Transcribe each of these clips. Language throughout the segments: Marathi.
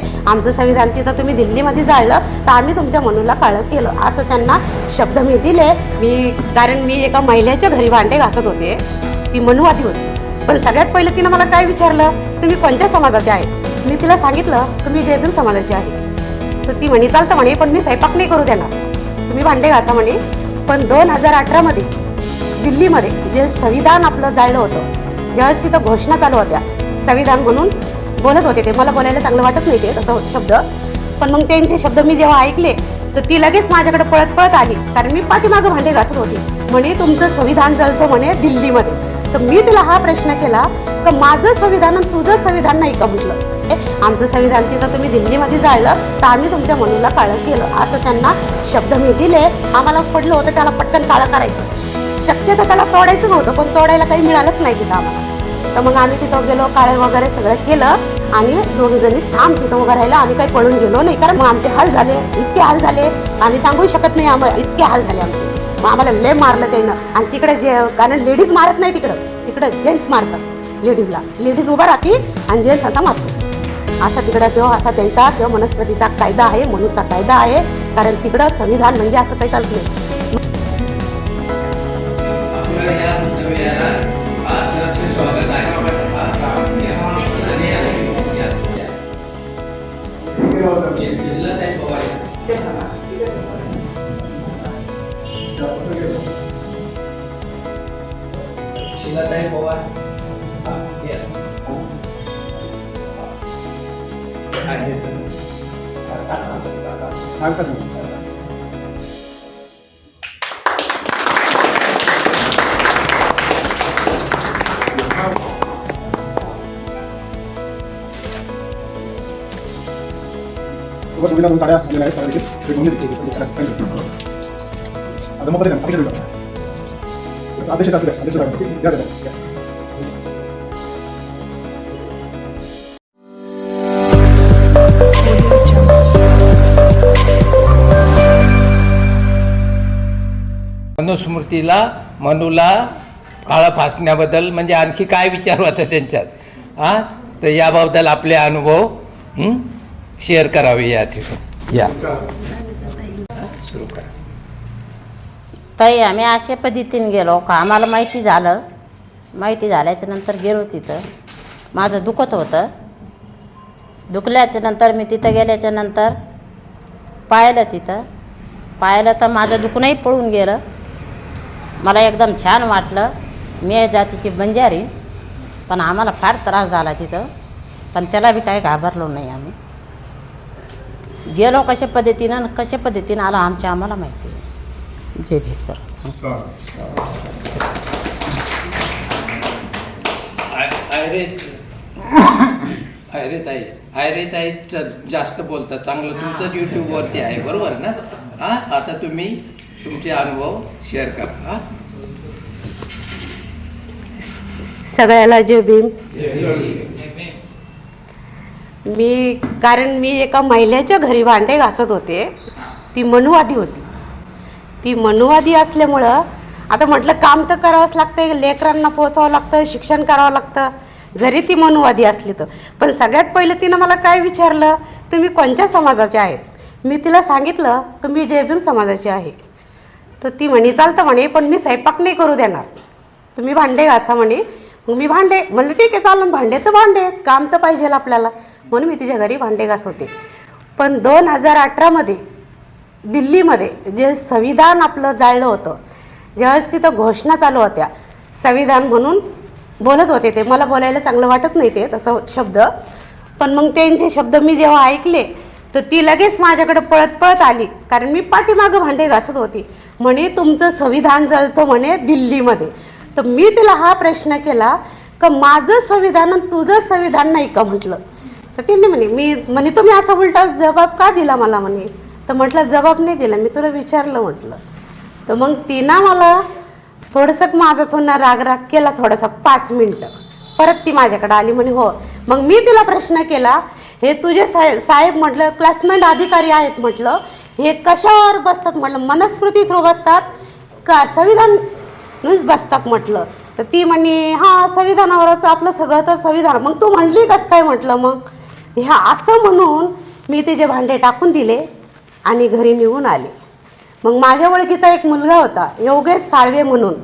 आमचं संविधान तिथं तुम्ही दिल्लीमध्ये जाळलं तर आम्ही तुमच्या मनूला काळं केलं. असं त्यांना शब्द मी दिले. मी कारण मी एका महिलेच्या घरी भांडे घासत होते. ती मनुवादी होती. पण सगळ्यात पहिलं तिनं मला काय विचारलं? तुम्ही कोणत्या समाजाचे आहे? मी तिला सांगितलं तुम्ही मी जयभीम समाजाची आहे. तर ती म्हणे चालतं म्हणे पण मी स्वयंपाक नाही करू देणार. तुम्ही भांडे घासा म्हणे. पण दोन हजार अठरामध्ये दिल्लीमध्ये जे संविधान आपलं जाळलं होतं ज्यावेळेस तिथं घोषणा चालू होत्या संविधान म्हणून बोलत होते ते मला बोलायला चांगलं वाटत नाही ते तसं शब्द. पण मग त्यांचे शब्द मी जेव्हा ऐकले तर ती लगेच माझ्याकडे पळत पळत आली. कारण मी पाठीमागं भांडे घासत होते. म्हणे तुमचं संविधान चालतं म्हणे दिल्लीमध्ये. तर मी तिला हा प्रश्न केला का माझं संविधान आणि तुझं संविधान नाही का म्हटलं? आमचं संविधान तिथं तुम्ही दिल्लीमध्ये जाळलं तर आम्ही तुमच्या मनूला काळं केलं. असं त्यांना शब्द मी दिले. आम्हाला पडलं होतं त्याला पटकन काळं करायचं. शक्यतो त्याला तोडायचं नव्हतं पण तोडायला काही मिळालंच नाही तिथं आम्हाला. तर मग आम्ही तिथं गेलो काळे वगैरे सगळं केलं. आणि दोघी जणी थांब तिथं उभं राहिलं. आम्ही काही पळून गेलो नाही कारण मग आमचे हाल झाले. इतके हाल झाले. आम्ही सांगू शकत नाही आम्हाला. इतके हाल झाले आमचे. मग आम्हाला लय मारलं त्यानं. आणि तिकडे जे कारण लेडीज मारत नाही तिकडं. तिकडं जेंट्स मारतात लेडीजला लेडीज उभा राहते आणि जेंट्स असा मारतो असा तिकडं तो असा त्यांचा किंवा वनस्पतीचा कायदा आहे म्हणूनचा कायदा आहे. कारण तिकडं संविधान म्हणजे असं काही चालत नाही. điểm đến lớp đen bồi Tiếp theo là Động thư được Chỉ là đen bồi Bằng điện Ai hiện tượng Tắt tắt tắt tắt tắt सोबत नवीन दोन साड्या आलेल्या आहेत साड्या देखील भेटून घेतली. आता मग असू द्या, मनुस्मृतीला मनूला काळं फासण्याबद्दल म्हणजे आणखी काय विचार होता त्यांच्यात? हां? तर याबद्दल आपले अनुभव हं, शेअर करावे या या. सुरू करा ताई आम्ही अशा पद्धतीने गेलो का? आम्हाला माहिती झालं. माहिती झाल्याच्यानंतर गेलो तिथं. माझं दुखत होतं. दुखल्याच्या नंतर मी तिथं गेल्याच्यानंतर पाहिलं तिथं. पाहिलं तर माझं दुखणंही पळून गेलं. मला एकदम छान वाटलं. मी जातीची बंजारी. पण आम्हाला फार त्रास झाला तिथं. पण त्याला बी काही घाबरलो नाही आम्ही. गेलो कशा पद्धतीनं आणि कशा पद्धतीनं आलो आमच्या आम्हाला माहिती आहे. जय भीम सर. आयरे आयरे ताई आयरे ताई जास्त बोलतात. चांगलं तुमचंच यूट्यूबवरती आहे बरोबर ना? हा आता तुम्ही तुमचे अनुभव शेअर करा हा? सगळ्याला जय भीम. मी कारण मी एका महिलेच्या घरी भांडे घासत होते. ती मनुवादी होती. ती मनुवादी असल्यामुळं आता म्हटलं काम तर करावंच लागतं लेकरांना पोचावं लागतं शिक्षण करावं लागतं. जरी ती मनुवादी असली तर. पण सगळ्यात पहिलं तिनं मला काय विचारलं? तुम्ही कोणत्या समाजाचे आहेत? मी तिला सांगितलं की मी जयभीम समाजाची आहे. तर ती म्हणे चालतं म्हणे पण मी स्वयंपाक नाही करू देणार. तुम्ही भांडे घासा म्हणे. मग मी भांडे म्हणलं ठीक आहे चालून भांडे तर भांडे काम तर पाहिजे आपल्याला. म्हणून मी तिच्या घरी भांडे घासवते. पण दोन हजार अठरामध्ये दिल्लीमध्ये जे संविधान आपलं जाळलं होतं ज्यावेळेस तिथं घोषणा चालू होत्या संविधान म्हणून बोलत होते ते. मला बोलायला चांगलं वाटत नाही ते तसं शब्द. पण मग त्यांचे शब्द मी जेव्हा ऐकले तर ती लगेच माझ्याकडे पळत पळत आली. कारण मी पाठीमागं भांडे घासत होती. म्हणे तुमचं संविधान जळतं म्हणे दिल्लीमध्ये. तर मी तिला हा प्रश्न केला का माझं संविधान आणि तुझं संविधान नाही का? म्हटलं. तर तिने म्हणे मी म्हणे तुम्ही असा उलटा जबाब का दिला मला म्हणे? तर म्हटलं जबाब नाही दिला मी तुला विचारलं म्हटलं. तर मग तिनं मला थोडंसं माझा थोडा राग केला थोडासा पाच मिनटं. परत ती माझ्याकडे आली म्हणे हो. मग मी तिला प्रश्न केला हे तुझे साहेब साहेब म्हटलं क्लासमेट अधिकारी आहेत म्हटलं हे कशावर बसतात? म्हटलं मनस्मृती थ्रू बसतात. का संविधान नुच बसतात म्हटलं. तर ती म्हणे हां संविधानावरच आपलं सगळं तर संविधान. मग तू म्हणली कसं काय म्हटलं मग? ह्या असं म्हणून मी तिचे भांडे टाकून दिले आणि घरी निघून आले. मग माझ्या ओळखीचा एक मुलगा होता योगेश साळवे म्हणून.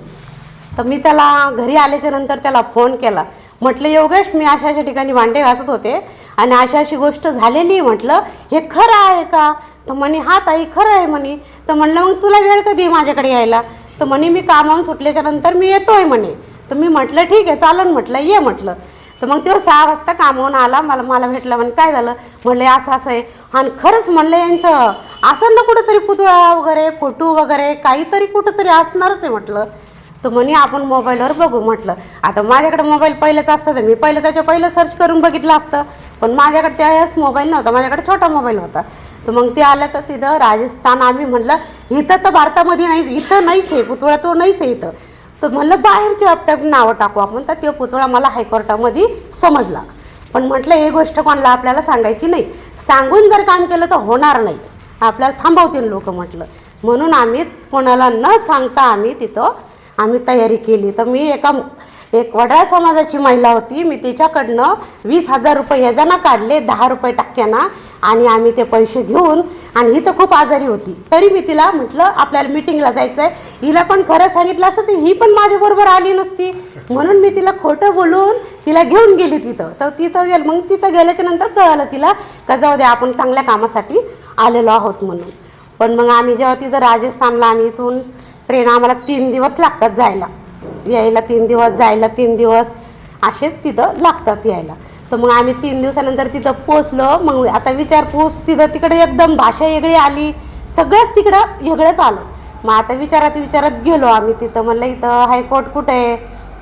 तर मी त्याला घरी आल्याच्यानंतर त्याला फोन केला. म्हटलं योगेश मी अशा अशा ठिकाणी भांडे घासत होते आणि अशा अशी गोष्ट झालेली म्हटलं. हे खरं आहे का? तर म्हणे हा ताई खरं आहे म्हणे. तर म्हणलं मग तुला वेळ कधी माझ्याकडे यायला? तर म्हणे मी कामावून सुटल्याच्या नंतर मी येतोय म्हणे. तर मी म्हटलं ठीक आहे चालन म्हटलं ये म्हटलं. तर मग तो सहा वाजता कामावून आला मला मला भेटला म्हणे काय झालं? म्हणलं असं असं आहे. आणि खरंच म्हणलं यांचं असं ना कुठंतरी पुतळा वगैरे फोटो वगैरे काहीतरी कुठंतरी असणारच आहे म्हटलं. तर म्हणे आपण मोबाईलवर बघू म्हटलं. आता माझ्याकडे मोबाईल पहिलेच असतं तर मी पहिलं त्याच्या पहिलं सर्च करून बघितलं असतं. पण माझ्याकडे त्यावेळेस मोबाईल नव्हता माझ्याकडे छोटा मोबाईल होता. तर मग ते आलं तर तिथं राजस्थान आम्ही म्हटलं इथं तर भारतामध्ये नाहीच इथं नाहीच आहे पुतळा तो नाहीच आहे इथं. तर म्हणलं बाहेरचे आपट्या नावं टाकू आपण. तर तो पुतळा मला हायकोर्टामध्ये समजला. पण म्हटलं हे गोष्ट कोणाला आपल्याला सांगायची नाही. सांगून जर काम केलं तर होणार नाही. आपल्याला थांबवतील लोक म्हटलं. म्हणून आम्ही कोणाला न सांगता आम्ही तिथं आम्ही तयारी केली. तर मी एका एक वडाळ समाजाची महिला होती. मी तिच्याकडनं वीस हजार रुपये ह्याजाना काढले दहा रुपये टक्क्यानं आणि आम्ही ते पैसे घेऊन आणि ही तर खूप आजारी होती. तरी मी तिला म्हटलं आपल्याला मिटिंगला जायचं आहे हिला पण खरं सांगितलं असतं तर ही पण माझ्याबरोबर आली नसती. म्हणून मी तिला खोटं बोलून तिला घेऊन गेली तिथं. तर तिथं गेल मग तिथं गेल्याच्यानंतर कळालं तिला का जाऊ दे आपण चांगल्या कामासाठी आलेलो आहोत म्हणून. पण मग आम्ही जेव्हा तिथं राजस्थानला आम्ही इथून ट्रेन आम्हाला तीन दिवस लागतात जायला. यायला तीन दिवस जायला तीन दिवस असे तिथं लागतात यायला. तर मग आम्ही तीन दिवसानंतर तिथं पोचलो मग आता विचारपूस तिथं तिकडे एकदम भाषा वेगळी आली सगळंच तिकडं वेगळंच आलं. मग आता विचारात विचारत गेलो आम्ही तिथं म्हणलं इथं हायकोर्ट कुठं आहे?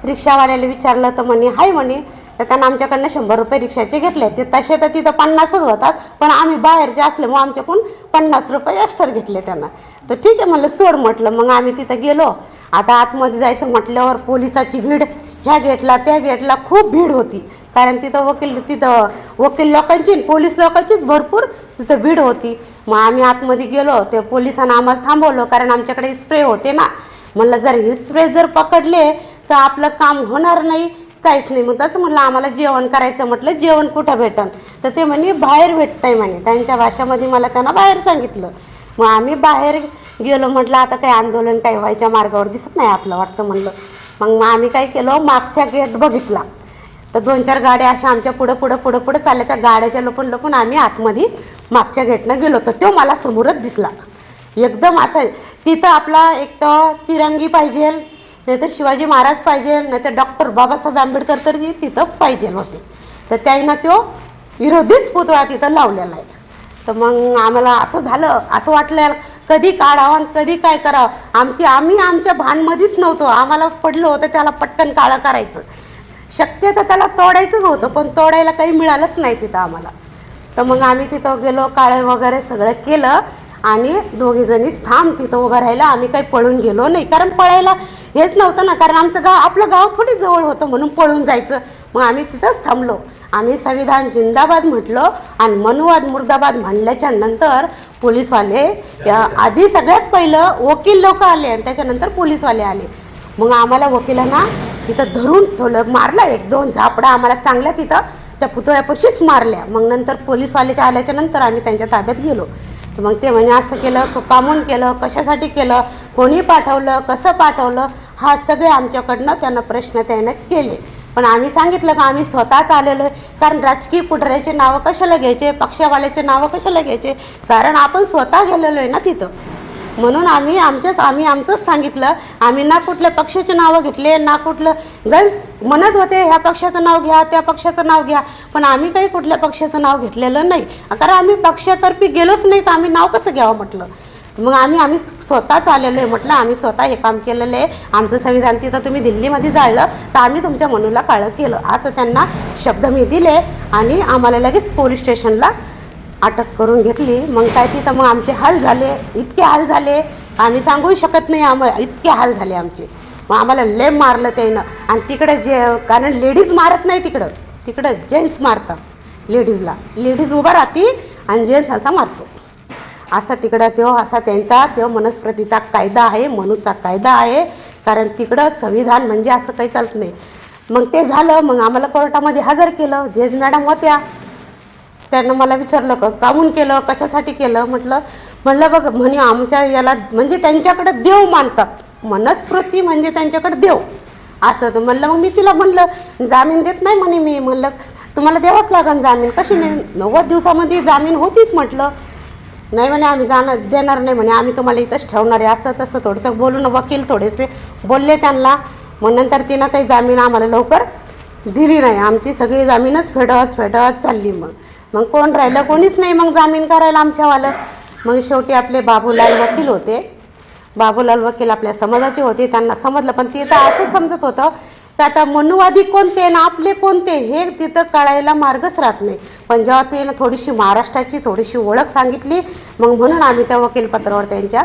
रिक्षावाल्याला विचारलं तर म्हणे हाय म्हणे तर त्यांना आमच्याकडनं शंभर रुपये रिक्षाचे घेतले. ते तसे तर तिथं पन्नासच होतात पण आम्ही बाहेरचे असल्यामुळे आमच्याकडून पन्नास रुपये एक्स्ट्रा घेतले त्यांना. तर ठीक आहे म्हणलं सोड म्हटलं मग आम्ही तिथं गेलो. आता आतमध्ये जायचं म्हटल्यावर पोलिसाची भीड. ह्या गेटला त्या गेटला खूप भीड होती. कारण तिथं वकील तिथं वकील लोकांची पोलीस लोकांचीच भरपूर तिथं भीड होती. मग आम्ही आतमध्ये गेलो ते पोलिसांना आम्हाला थांबवलं कारण आमच्याकडे स्प्रे होते ना. म्हणलं जर हे स्प्रे जर पकडले तर आपलं काम होणार नाही. काहीच नाही. मग तसं म्हटलं आम्हाला जेवण करायचं म्हटलं जेवण कुठं भेटन? तर ते म्हणे बाहेर भेटतंय म्हणे. त्यांच्या भाषामध्ये मला त्यांना बाहेर सांगितलं. मग आम्ही बाहेर गेलो म्हटलं आता काही आंदोलन काही व्हायच्या मार्गावर दिसत नाही आपलं वाटतं म्हणलं. मग मग आम्ही काय केलं मागच्या गेट बघितला. तर दोन चार गाड्या अशा आमच्या पुढं पुढं पुढं पुढं चालल्या. त्या गाड्याच्या लपून लपून आम्ही आतमध्ये मागच्या गेटनं गेलो. तर तो मला समोरच दिसला. एकदम आता तिथं आपला एक तर तिरंगी पाहिजे नाही तर शिवाजी महाराज पाहिजे नाही तर डॉक्टर बाबासाहेब आंबेडकर तर तिथं पाहिजे होते तर त्यांना तो विरोधीच पुतळा तिथं लावलेला आहे. तर मग आम्हाला असं झालं असं वाटलं कधी काढावं आणि कधी काय करावं? आमची आम्ही आमच्या भानमध्येच नव्हतो. आम्हाला पडलं होतं त्याला पटकन काळं करायचं. शक्य तर त्याला तोडायचंच होतं पण तोडायला काही मिळालंच नाही तिथं आम्हाला. तर मग आम्ही तिथं गेलो काळे वगैरे सगळं केलं आणि दोघीजणीच थांब तिथं उभं राहिलं. आम्ही काही पळून गेलो नाही कारण पळायला हेच नव्हतं ना कारण आमचं गाव आपलं गाव थोडी जवळ होतं म्हणून पळून जायचं. मग आम्ही तिथंच थांबलो. आम्ही संविधान जिंदाबाद म्हटलं आणि मनुवाद मुर्दाबाद म्हणल्याच्या नंतर पोलीसवाले या- आधी सगळ्यात पहिलं वकील लोक आले आणि त्याच्यानंतर पोलीसवाले आले. मग आम्हाला वकिलांना तिथं धरून ठेवलं मारलं एक दोन झापडा आम्हाला चांगल्या तिथं त्या पुतळ्यापाशीच मारल्या. मग नंतर पोलीसवाल्याच्या आल्याच्यानंतर आम्ही त्यांच्या ताब्यात गेलो. तर मग ते म्हणे असं केलं कामून केलं कशासाठी केलं कोणी पाठवलं कसं पाठवलं हा सगळे आमच्याकडनं त्यांना प्रश्न त्यानं केले. पण आम्ही सांगितलं का आम्ही स्वतःच आलेलो आहे. कारण राजकीय पुढऱ्याचे नावं कशाला घ्यायचे? पक्षवाल्याचे नावं कशाला घ्यायचे? कारण आपण स्वतः गेलेलो आहे ना तिथं. म्हणून आम्ही आमच्याच आम्ही आमचंच सांगितलं. आम्ही ना कुठल्या पक्षाचे नावं घेतले ना कुठलं गन्स म्हणत होते ह्या पक्षाचं नाव घ्या त्या पक्षाचं नाव घ्या. पण आम्ही काही कुठल्या पक्षाचं नाव घेतलेलं नाही. कारण आम्ही पक्षातर्फे गेलोच नाही तर आम्ही नाव कसं घ्यावं म्हटलं? मग आम्ही आम्ही स्वतःच आलेलो आहे म्हटलं. आम्ही स्वतः हे काम केलेलं आहे. आमचं संविधान तिथं तुम्ही दिल्लीमध्ये जाळलं तर आम्ही तुमच्या मनूला काळं केलं. असं त्यांना शब्द मी दिले आणि आम्हाला लगेच पोलीस स्टेशनला अटक करून घेतली. मग काय तिथं मग आमचे हाल झाले. इतके हाल झाले. आम्ही सांगूही शकत नाही आम्हाला इतके हाल झाले आमचे. मग आम्हाला लेम मारलं त्यानं. आणि तिकडं जे कारण लेडीज मारत नाही तिकडं. तिकडं जेंट्स मारतात लेडीजला. लेडीज उभा राहती आणि जेंट्स असा मारतो. असा तिकडं तो असा त्यांचा तो मनस्प्रतीचा कायदा आहे मनूचा कायदा आहे. कारण तिकडं संविधान म्हणजे असं काही चालत नाही. मग ते झालं. मग आम्हाला कोर्टामध्ये हजर केलं. जज मॅडम होत्या. त्यानं मला विचारलं का कामून केलं? कशासाठी केलं? म्हटलं म्हणलं बघ म्हणे आमच्या याला म्हणजे त्यांच्याकडे देव मानतात. मनस्मृती म्हणजे त्यांच्याकडे देव. असं तर म्हणलं मग मी तिला म्हणलं जामीन देत नाही म्हणे मी. म्हणलं तुम्हाला द्यावंच लागन जामीन. कशी नाही नव्वद दिवसामध्ये जामीन होतीच म्हटलं. नाही म्हणे आम्ही जाणार देणार नाही म्हणे. आम्ही तुम्हाला इथंच ठेवणार आहे. असं तसं थोडंसं बोलून वकील थोडेसे बोलले त्यांना. मग नंतर तिनं काही जामीन आम्हाला लवकर दिली नाही. आमची सगळी जामीनच फेडत फेडत चालली मग. मग कोण राहिलं? कोणीच नाही. मग जामीन करायला आमच्यावालं. मग शेवटी आपले बाबूलाल वकील होते. बाबूलाल वकील आपल्या समाजाचे होते. त्यांना समजलं. पण ते तर असं समजत होतं का आता मनुवादी कोणते ना आपले कोणते हे तिथं कळायला मार्गच राहत नाही. पण जेव्हा ते ना थोडीशी महाराष्ट्राची थोडीशी ओळख सांगितली मग म्हणून आम्ही त्या वकीलपत्रावर त्यांच्या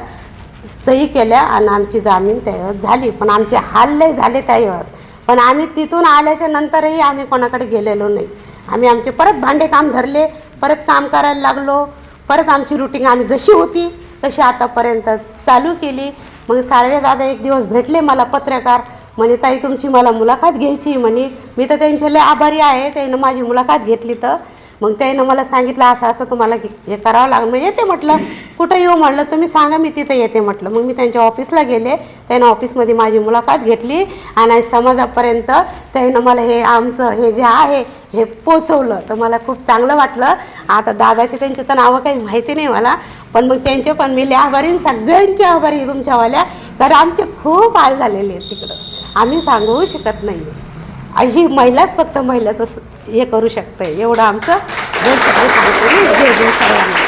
सही केल्या आणि आमची जामीन त्यावेळेस झाली. पण आमचे हाल लय झाले त्यावेळेस पण आम्ही तिथून आल्याच्या नंतरही आम्ही कोणाकडे गेलेलो नाही. आम्ही आमचे परत भांडे काम धरले परत काम करायला लागलो परत आमची रुटीन आम्ही जशी होती तशी आतापर्यंत चालू केली. मग साळवे दादा एक दिवस भेटले मला पत्रकार म्हणे ताई तुमची मला मुलाखत घ्यायची म्हणे. मी तर त्यांच्या लय आभारी आहे त्यानं माझी मुलाखत घेतली तर. मग त्यानं मला सांगितलं असं असं तुम्हाला हे करावं लागलं. मग येते म्हटलं कुठं येऊ? म्हटलं तुम्ही सांगा मी तिथं येते म्हटलं. मग मी त्यांच्या ऑफिसला गेले. त्यानं ऑफिसमध्ये माझी मुलाखत घेतली आणि समाजापर्यंत त्यानं मला हे आमचं हे जे आहे हे पोचवलं. तर मला खूप चांगलं वाटलं. आता दादाचे त्यांचे तर नावं काही माहिती नाही मला पण मग त्यांचे पण मी आभारी सगळ्यांचे आभारी तुमच्यावाल्या. कारण आमचे खूप हाल झालेले आहेत तिकडं. आम्ही सांगू शकत नाही ही महिलाच फक्त महिलाचं असं. हे करू शकते एवढं आमचं जय जय जय सर्वांना.